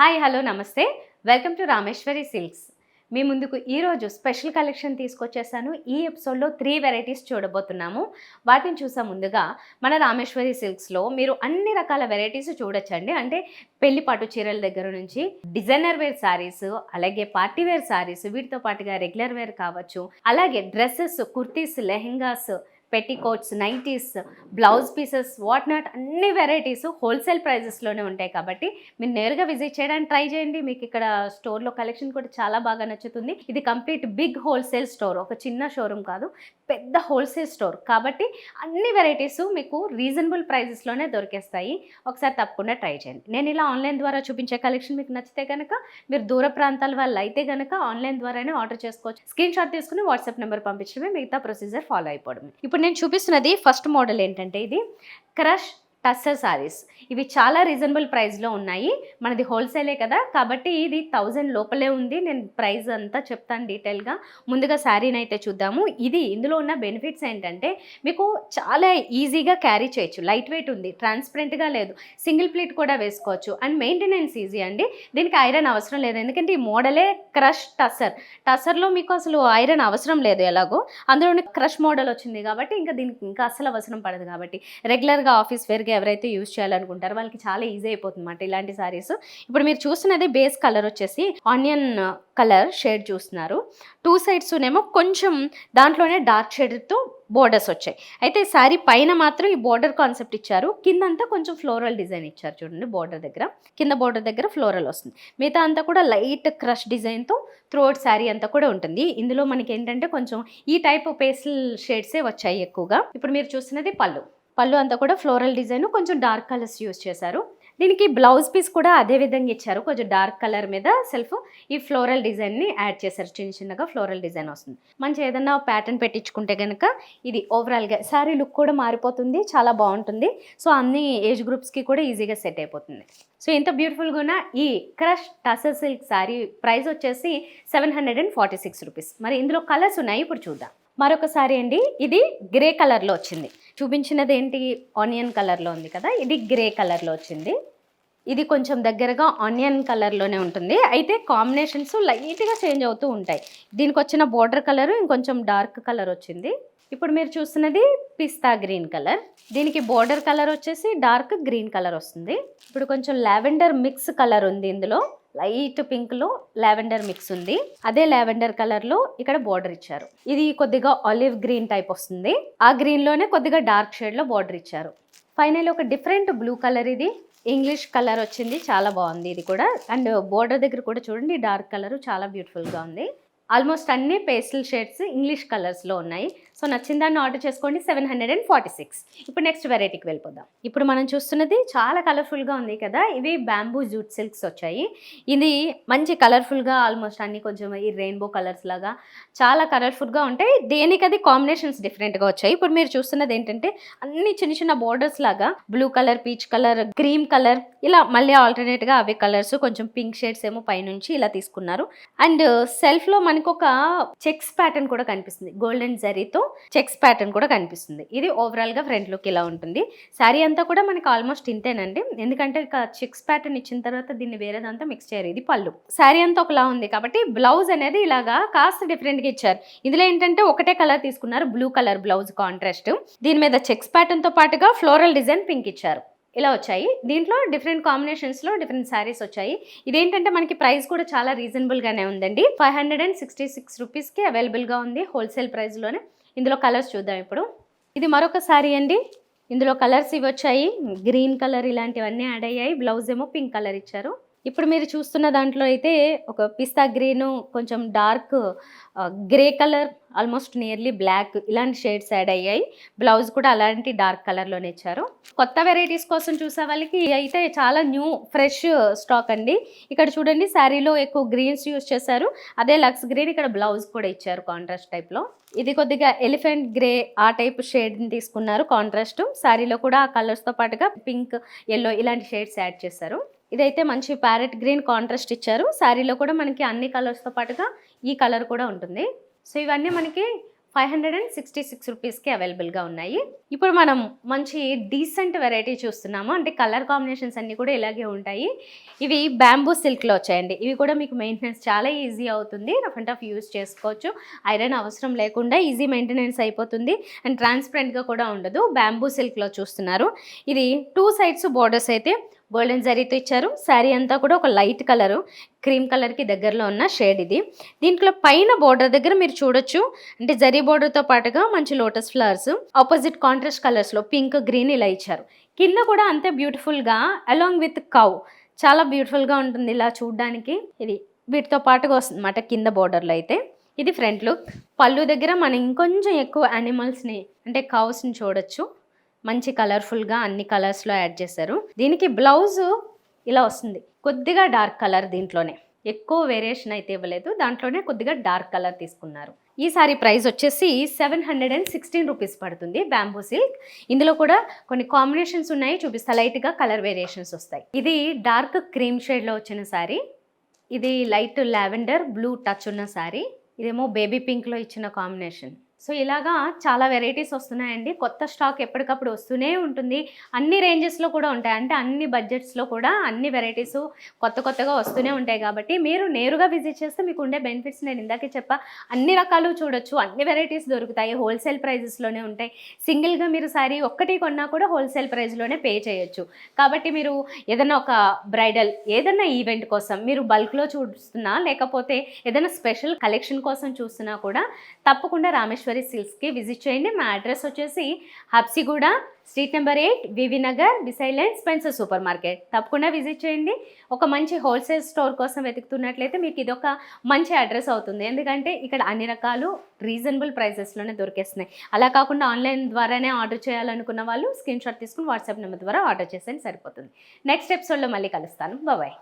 Hi hello నమస్తే. Welcome to Rameshwari silks. మీ ముందుకు ఈరోజు స్పెషల్ కలెక్షన్ తీసుకొచ్చేసాను. ఈ ఎపిసోడ్లో త్రీ వెరైటీస్ చూడబోతున్నాము. వాటిని చూసా ముందుగా మన రామేశ్వరి సిల్క్స్లో మీరు అన్ని రకాల వెరైటీస్ చూడొచ్చండి. అంటే పెళ్ళి పట్టు చీరల దగ్గర నుంచి డిజైనర్ వేర్ శారీస్ అలాగే పార్టీ వేర్ శారీస్ వీటితో పాటుగా రెగ్యులర్ వేర్ కావచ్చు. అలాగే dresses kurtis lehengas petticoats nighties blouse pieces what not అన్ని వెరైటీస్ హోల్సేల్ ప్రైజెస్లోనే ఉంటాయి కాబట్టి మీరు నేరుగా విజిట్ చేయడానికి ట్రై చేయండి. మీకు ఇక్కడ స్టోర్లో కలెక్షన్ కూడా చాలా బాగా నచ్చుతుంది. ఇది కంప్లీట్ బిగ్ హోల్సేల్ స్టోర్ ఒక చిన్న షోరూమ్ కాదు పెద్ద హోల్సేల్ స్టోర్ కాబట్టి అన్ని వెరైటీస్ మీకు రీజనబుల్ ప్రైజెస్లోనే దొరికేస్తాయి. ఒకసారి తప్పకుండా ట్రై చేయండి. నేను ఇలా ఆన్లైన్ ద్వారా చూపించే కలెక్షన్ మీకు నచ్చితే కనుక మీరు దూర ప్రాంతాల వాళ్ళు అయితే కనుక ఆన్లైన్ ద్వారానే ఆర్డర్ చేసుకోవచ్చు. స్క్రీన్ షాట్ తీసుకుని వాట్సాప్ నెంబర్ పంపించడమే మిగతా ప్రొసీజర్ ఫాలో అయిపోవడమే. ఇప్పుడు నేను చూపిస్తున్నది ఫస్ట్ మోడల్ ఏంటంటే ఇది. క్రష్ టస్సర్ సారీస్. ఇవి చాలా రీజనబుల్ ప్రైస్లో ఉన్నాయి. మనది హోల్సేలే కదా. కాబట్టి ఇది థౌజండ్ లోపలే ఉంది. నేను ప్రైస్ అంతా చెప్తాను డీటెయిల్గా. ముందుగా శారీని అయితే చూద్దాము. ఇది ఇందులో ఉన్న బెనిఫిట్స్ ఏంటంటే మీకు చాలా ఈజీగా క్యారీ చేయొచ్చు. లైట్ వెయిట్ ఉంది. ట్రాన్స్పరెంట్గా లేదు. సింగిల్ ప్లేట్ కూడా వేసుకోవచ్చు. అండ్ మెయింటెనెన్స్ ఈజీ అండి. దీనికి ఐరన్ అవసరం లేదు. ఎందుకంటే ఈ మోడలే క్రష్ టసర్ టస్సర్లో మీకు అసలు ఐరన్ అవసరం లేదు ఎలాగో. అందులోనే క్రష్ మోడల్ వచ్చింది కాబట్టి ఇంకా దీనికి ఇంకా అసలు అవసరం పడదు కాబట్టి. రెగ్యులర్గా ఆఫీస్ వేర్గా ఎవరైతే యూజ్ చేయాలనుకుంటారో వాళ్ళకి చాలా ఈజీ అయిపోతుంది అన్నమాట ఇలాంటి సారీస్. ఇప్పుడు మీరు చూస్తున్నది బేస్ కలర్ వచ్చేసి ఆనియన్ కలర్ షేడ్ చూస్తున్నారు. టూ సైడ్స్ ఏమో కొంచెం దాంట్లోనే డార్క్ షేడ్తో బోర్డర్స్ వచ్చాయి. అయితే శారీ పైన మాత్రం ఈ బోర్డర్ కాన్సెప్ట్ ఇచ్చారు. కిందంతా కొంచెం ఫ్లోరల్ డిజైన్ ఇచ్చారు చూడండి బోర్డర్ దగ్గర. కింద బోర్డర్ దగ్గర ఫ్లోరల్ వస్తుంది. మిగతా అంతా కూడా లైట్ క్రష్ డిజైన్తో త్రోట్ శారీ అంతా కూడా ఉంటుంది. ఇందులో మనకి ఏంటంటే కొంచెం ఈ టైప్ పేస్టల్ షేడ్సే వచ్చాయి ఎక్కువగా. ఇప్పుడు మీరు చూస్తున్నది పళ్ళు. పళ్ళు అంతా కూడా ఫ్లోరల్ డిజైన్ కొంచెం డార్క్ కలర్స్ యూస్ చేశారు. దీనికి బ్లౌజ్ పీస్ కూడా అదే విధంగా ఇచ్చారు. కొంచెం డార్క్ కలర్ మీద సెల్ఫ్ ఈ ఫ్లోరల్ డిజైన్ని యాడ్ చేశారు. చిన్న చిన్నగా ఫ్లోరల్ డిజైన్ వస్తుంది. మంచి ఏదన్నా ప్యాటర్న్ పెట్టించుకుంటే కనుక ఇది ఓవరాల్గా శారీ లుక్ కూడా మారిపోతుంది చాలా బాగుంటుంది. సో అన్ని ఏజ్ గ్రూప్స్కి కూడా ఈజీగా సెట్ అయిపోతుంది. సో ఎంత బ్యూటిఫుల్గా ఉన్న ఈ crush tussar silk sari price వచ్చేసి seven hundred and forty six rupees. మరి ఇందులో కలర్స్ ఉన్నాయి ఇప్పుడు చూద్దాం. మరొకసారి అండి ఇది గ్రే కలర్లో వచ్చింది. చూపించినది ఏంటి? ఆనియన్ కలర్లో ఉంది కదా ఇది గ్రే కలర్లో వచ్చింది. ఇది కొంచెం దగ్గరగా ఆనియన్ కలర్లోనే ఉంటుంది. అయితే కాంబినేషన్స్ లైట్గా చేంజ్ అవుతూ ఉంటాయి. దీనికి వచ్చిన బోర్డర్ కలర్ ఇంకొంచెం డార్క్ కలర్ వచ్చింది. ఇప్పుడు మీరు చూస్తున్నది పిస్తా గ్రీన్ కలర్. దీనికి బోర్డర్ కలర్ వచ్చేసి డార్క్ గ్రీన్ కలర్ వస్తుంది. ఇప్పుడు కొంచెం లావెండర్ మిక్స్ కలర్ ఉంది ఇందులో. లైట్ పింక్లో లావెండర్ మిక్స్ ఉంది. అదే లావెండర్ కలర్లో ఇక్కడ బోర్డర్ ఇచ్చారు. ఇది కొద్దిగా ఆలివ్ గ్రీన్ టైప్ వస్తుంది. ఆ గ్రీన్లోనే కొద్దిగా డార్క్ షేడ్లో బోర్డర్ ఇచ్చారు. ఫైనల్ ఒక డిఫరెంట్ బ్లూ కలర్ ఇది. ఇంగ్లీష్ కలర్ వచ్చింది. చాలా బాగుంది ఇది కూడా. అండ్ బోర్డర్ దగ్గర కూడా చూడండి డార్క్ కలర్ చాలా బ్యూటిఫుల్గా ఉంది. ఆల్మోస్ట్ అన్ని పేస్టల్ షేడ్స్ ఇంగ్లీష్ కలర్స్లో ఉన్నాయి. సో నచ్చిన దాన్ని ఆర్డర్ చేసుకోండి seven hundred and forty six ఇప్పుడు నెక్స్ట్ వెరైటీకి వెళ్ళిపోదాం. ఇప్పుడు మనం చూస్తున్నది చాలా కలర్ఫుల్గా ఉంది కదా ఇవి బ్యాంబూ జూట్ సిల్క్స్ వచ్చాయి. ఇది మంచి కలర్ఫుల్గా ఆల్మోస్ట్ అన్ని కొంచెం ఈ రెయిన్బో కలర్స్ లాగా చాలా కలర్ఫుల్గా ఉంటాయి. దేనికి అది కాంబినేషన్స్ డిఫరెంట్గా వచ్చాయి. ఇప్పుడు మీరు చూస్తున్నది ఏంటంటే అన్ని చిన్న చిన్న బోర్డర్స్ లాగా blue colour peach colour cream colour ఇలా మళ్ళీ ఆల్టర్నేట్గా అవే కలర్స్ కొంచెం పింక్ షేడ్స్ ఏమో పైనుంచి ఇలా తీసుకున్నారు. అండ్ సెల్ఫ్లో మనకు ఒక చెక్స్ ప్యాటర్న్ కూడా కనిపిస్తుంది. గోల్డెన్ జరీతో చెక్స్ ప్యాటర్న్ కూడా కనిపిస్తుంది. ఇది ఓవరాల్గా ఫ్రంట్ లుక్ ఇలా ఉంటుంది. శారీ అంతా కూడా మనకి ఆల్మోస్ట్ ఇంతేనండి. ఎందుకంటే చెక్స్ ప్యాటర్న్ ఇచ్చిన తర్వాత దీన్ని వేరేదంతా మిక్స్ చేయరు. ఇది పళ్ళు. శారీ అంతా ఒకలా ఉంది కాబట్టి బ్లౌజ్ అనేది ఇలాగా కాస్త డిఫరెంట్గా ఇచ్చారు. ఇందులో ఏంటంటే ఒకటే కలర్ తీసుకున్నారు. బ్లూ కలర్ బ్లౌజ్ కాంట్రాస్ట్ దీని మీద చెక్స్ ప్యాటర్న్తో పాటుగా ఫ్లోరల్ డిజైన్ పింక్ ఇచ్చారు. ఇలా వచ్చాయి. దీంట్లో డిఫరెంట్ కాంబినేషన్స్లో డిఫరెంట్ శారీస్ వచ్చాయి. ఇదేంటంటే మనకి ప్రైస్ కూడా చాలా రీజనబుల్గానే ఉందండి. Five hundred and sixty six రూపీస్కి అవైలబుల్గా ఉంది హోల్సేల్ ప్రైస్లోనే ఇందులో కలర్స్ చూద్దాం ఇప్పుడు. ఇది మరొక శారీ అండి. ఇందులో కలర్స్ ఇవి వచ్చాయి. గ్రీన్ కలర్ ఇలాంటివన్నీ యాడ్ అయ్యాయి. బ్లౌజ్ ఏమో పింక్ కలర్ ఇచ్చారు. ఇప్పుడు మీరు చూస్తున్న దాంట్లో అయితే ఒక పిస్తా గ్రీను కొంచెం dark grey colour almost nearly black ఇలాంటి షేడ్స్ యాడ్ అయ్యాయి. బ్లౌజ్ కూడా అలాంటి డార్క్ కలర్లోనే ఇచ్చారు. కొత్త వెరైటీస్ కోసం చూసే వాళ్ళకి అయితే చాలా న్యూ ఫ్రెష్ స్టాక్ అండి. ఇక్కడ చూడండి శారీలో ఎక్కువ గ్రీన్స్ యూస్ చేశారు. అదే లక్స్ గ్రీన్ ఇక్కడ బ్లౌజ్ కూడా ఇచ్చారు కాంట్రాస్ట్ టైప్లో ఇది కొద్దిగా ఎలిఫెంట్ గ్రే ఆ టైప్ షేడ్ని తీసుకున్నారు కాంట్రాస్ట్ శారీలో కూడా ఆ కలర్స్తో పాటుగా పింక్ ఎల్లో ఇలాంటి షేడ్స్ యాడ్ చేశారు. ఇదైతే మంచి ప్యారెట్ గ్రీన్ కాంట్రాస్ట్ ఇచ్చారు. శారీలో కూడా మనకి అన్ని కలర్స్తో పాటుగా ఈ కలర్ కూడా ఉంటుంది. సో ఇవన్నీ మనకి five hundred and sixty six రూపీస్కి అవైలబుల్గా ఉన్నాయి. ఇప్పుడు మనం మంచి డీసెంట్ వెరైటీ చూస్తున్నాము. అంటే కలర్ కాంబినేషన్స్ అన్నీ కూడా ఇలాగే ఉంటాయి. ఇవి బ్యాంబూ సిల్క్లో వచ్చాయండి. ఇవి కూడా మీకు మెయింటెనెన్స్ చాలా ఈజీ అవుతుంది. రఫ్ అండ్ టఫ్ యూజ్ చేసుకోవచ్చు. ఐరన్ అవసరం లేకుండా ఈజీ మెయింటెనెన్స్ అయిపోతుంది. అండ్ ట్రాన్స్పరెంట్గా కూడా ఉండదు. బ్యాంబూ సిల్క్లో చూస్తున్నారు. ఇది టూ సైడ్స్ బోర్డర్స్ అయితే గోల్డెన్ జరీతో ఇచ్చారు. శారీ అంతా కూడా ఒక లైట్ కలరు. క్రీమ్ కలర్కి దగ్గరలో ఉన్న షేడ్ ఇది. దీంట్లో పైన బోర్డర్ దగ్గర మీరు చూడొచ్చు. అంటే జరీ బోర్డర్తో పాటుగా మంచి లోటస్ ఫ్లవర్స్. ఆపోజిట్ కాంట్రాస్ట్ కలర్స్లో పింక్ గ్రీన్ ఇలా ఇచ్చారు. కింద కూడా అంతే బ్యూటిఫుల్గా అలాంగ్ విత్ కౌ చాలా బ్యూటిఫుల్గా ఉంటుంది ఇలా చూడడానికి. ఇది వీటితో పాటుగా వస్తుంది అన్నమాట కింద బోర్డర్లో అయితే. ఇది ఫ్రంట్ లుక్ పళ్ళు దగ్గర మనం ఇంకొంచెం ఎక్కువ యానిమల్స్ని అంటే కౌస్ని చూడొచ్చు. మంచి కలర్ఫుల్గా అన్ని కలర్స్లో యాడ్ చేశారు. దీనికి బ్లౌజ్ ఇలా వస్తుంది. కొద్దిగా డార్క్ కలర్ దీంట్లోనే. ఎక్కువ వేరియేషన్ అయితే ఇవ్వలేదు. దాంట్లోనే కొద్దిగా డార్క్ కలర్ తీసుకున్నారు. ఈ సారీ ప్రైస్ వచ్చేసి seven hundred and sixteen rupees పడుతుంది బ్యాంబూ సిల్క్. ఇందులో కూడా కొన్ని కాంబినేషన్స్ ఉన్నాయి. చూపిస్తా లైట్గా కలర్ వేరియేషన్స్ వస్తాయి. ఇది డార్క్ క్రీమ్ షేడ్లో వచ్చిన సారీ. ఇది లైట్ లావెండర్ బ్లూ టచ్ ఉన్న సారీ. ఇదేమో బేబీ పింక్లో ఇచ్చిన కాంబినేషన్. సో ఇలాగా చాలా వెరైటీస్ వస్తున్నాయండి. కొత్త స్టాక్ ఎప్పటికప్పుడు వస్తూనే ఉంటుంది. అన్ని రేంజెస్లో కూడా ఉంటాయి. అంటే అన్ని బడ్జెట్స్లో కూడా అన్ని వెరైటీస్ కొత్త కొత్తగా వస్తూనే ఉంటాయి కాబట్టి మీరు నేరుగా విజిట్ చేస్తే మీకు ఉండే బెనిఫిట్స్ నేను ఇందాకే చెప్పా. అన్ని రకాలు చూడొచ్చు. అన్ని వెరైటీస్ దొరుకుతాయి. హోల్సేల్ ప్రైజెస్లోనే ఉంటాయి. సింగిల్గా మీరు సారీ ఒక్కటి కొన్నా కూడా హోల్సేల్ ప్రైస్లోనే పే చేయొచ్చు. కాబట్టి మీరు ఏదైనా ఒక బ్రైడల్ ఏదైనా ఈవెంట్ కోసం మీరు బల్క్లో చూస్తున్నా లేకపోతే ఏదైనా స్పెషల్ కలెక్షన్ కోసం చూస్తున్నా కూడా తప్పకుండా రామేశ్వర సిల్క్స్కి విజిట్ చేయండి. మా అడ్రస్ వచ్చేసి Habsiguda street number eight VV Nagar బిసైలెండ్ Spencer super market. తప్పకుండా విజిట్ చేయండి. ఒక మంచి హోల్సేల్ స్టోర్ కోసం వెతుకుతున్నట్లయితే మీకు ఇది ఒక మంచి అడ్రస్ అవుతుంది. ఎందుకంటే ఇక్కడ అన్ని రకాలు రీజనబుల్ ప్రైసెస్లోనే దొరికేస్తున్నాయి. అలా కాకుండా ఆన్లైన్ ద్వారానే ఆర్డర్ చేయాలనుకున్న వాళ్ళు స్క్రీన్ షాట్ తీసుకుని వాట్సాప్ నెంబర్ ద్వారా ఆర్డర్ చేస్తే సరిపోతుంది. నెక్స్ట్ ఎపిసోడ్లో మళ్ళీ కలుస్తాను. బాయ్